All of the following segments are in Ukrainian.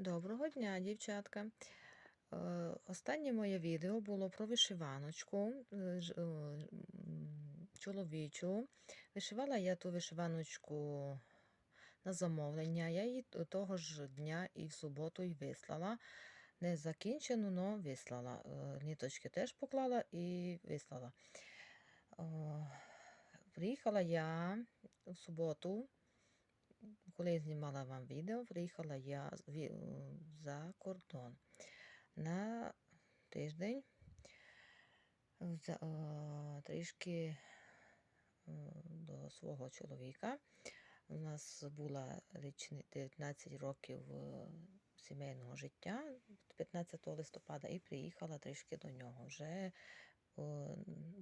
Доброго дня, дівчатка. Е, Останнє моє відео було про вишиваночку е, е, чоловічу. Вишивала я ту вишиваночку на замовлення. Я її того ж дня і в суботу і вислала. Не закінчену, але вислала. Ніточки теж поклала і вислала. Приїхала я в суботу коли я знімала вам відео, приїхала я за кордон на тиждень. Е, трішки е, до свого чоловіка. У нас була 19 років е, сімейного життя 15 листопада і приїхала трішки до нього. Вже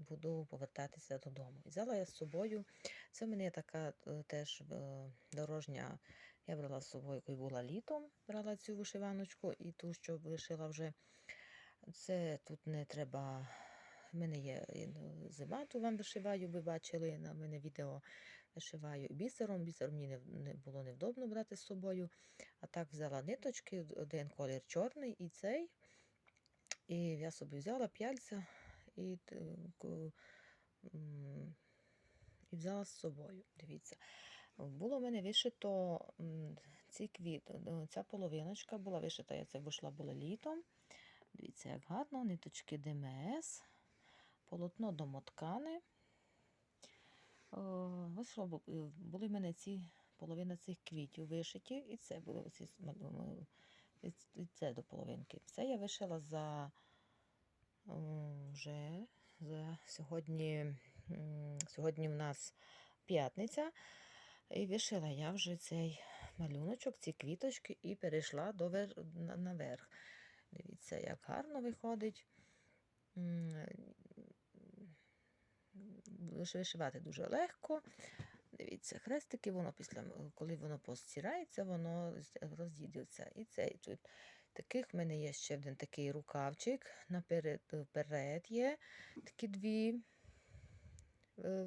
буду повертатися додому. Взяла я з собою. Це в мене така е, теж е, дорожня. Я брала з собою, коли була літом, брала цю вишиваночку і ту, що вишила вже. Це тут не треба. В мене є зима, то вам вишиваю, ви бачили на мене відео вишиваю бісером. Бісер мені не було невдобно брати з собою. А так взяла ниточки, один колір чорний і цей. І я собі взяла п'яльця і, м, і взяла з собою. Дивіться. Було в мене вишито ці квіти. е, Ця половиночка була вишита, я це вийшла була літом. Дивіться, як гарно, ниточки ДМС, полотно домоткане. Вийшло, е, були в мене ці половина цих квітів вишиті, і це м- м- і це до половинки. Це я вишила за вже за сьогодні. Сьогодні в нас п'ятниця. І вишила я вже цей малюночок, ці квіточки, і перейшла до вер... на- наверх. Дивіться, як гарно виходить. Вишивати дуже легко. Дивіться, хрестики, воно після, коли воно постирається, воно роз'їдеться. І цей тут. Таких в мене є ще один такий рукавчик. Наперед вперед є такі дві е,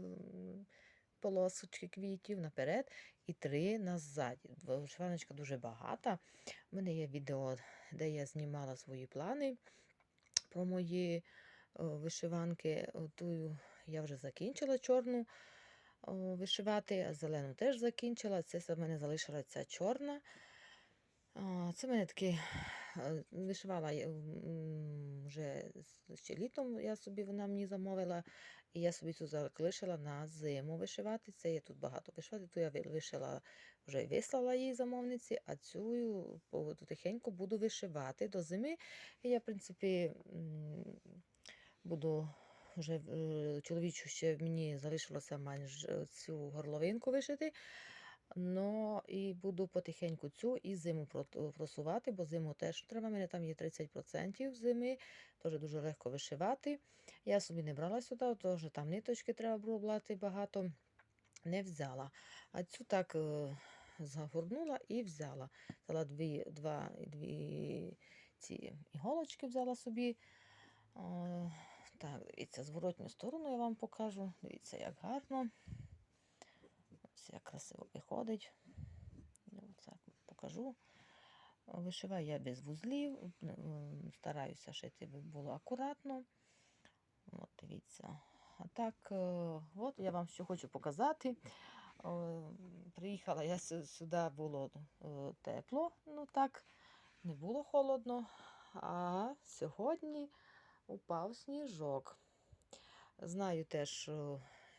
полосочки квітів наперед і три назаді. Вишиваночка дуже багата. У мене є відео, де я знімала свої плани про мої вишиванки. Ту я вже закінчила чорну вишивати, а зелену теж закінчила. Це в мене залишилася чорна. Це в мене такі е, вишивала вже ще літом, я собі вона мені замовила, і я собі цю залишила на зиму вишивати. Це є тут багато вишивати, то я вишила, вже вислала їй замовниці, а цю тихенько буду вишивати до зими. І я, в принципі, буду вже е, чоловічу ще мені залишилося майже цю горловинку вишити. Ну, і буду потихеньку цю і зиму просувати, бо зиму теж треба. У мене там є 30% зими, теж дуже легко вишивати. Я собі не брала сюди, теж там ниточки треба було брати багато. Не взяла. А цю так е, загорнула і взяла. Взяла дві, два, дві ці іголочки взяла собі. О, так, дивіться, зворотню сторону я вам покажу. Дивіться, як гарно. Ось як красиво виходить. Ну, Так, покажу. Вишиваю я без вузлів, стараюся шити, було акуратно. От, дивіться. А так, е, от я вам що хочу показати. Е, Приїхала я сюди, було е, тепло, ну так, не було холодно. А сьогодні упав сніжок. Знаю теж,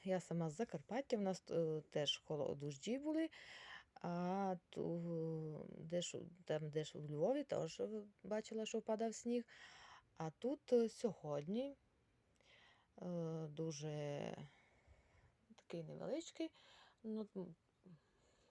я сама з Закарпаття, в нас е, теж холо- дощі були, а ту, де ж, там, де ж у Львові, теж бачила, що впадав сніг. А тут е, сьогодні е, дуже такий невеличкий. Ну,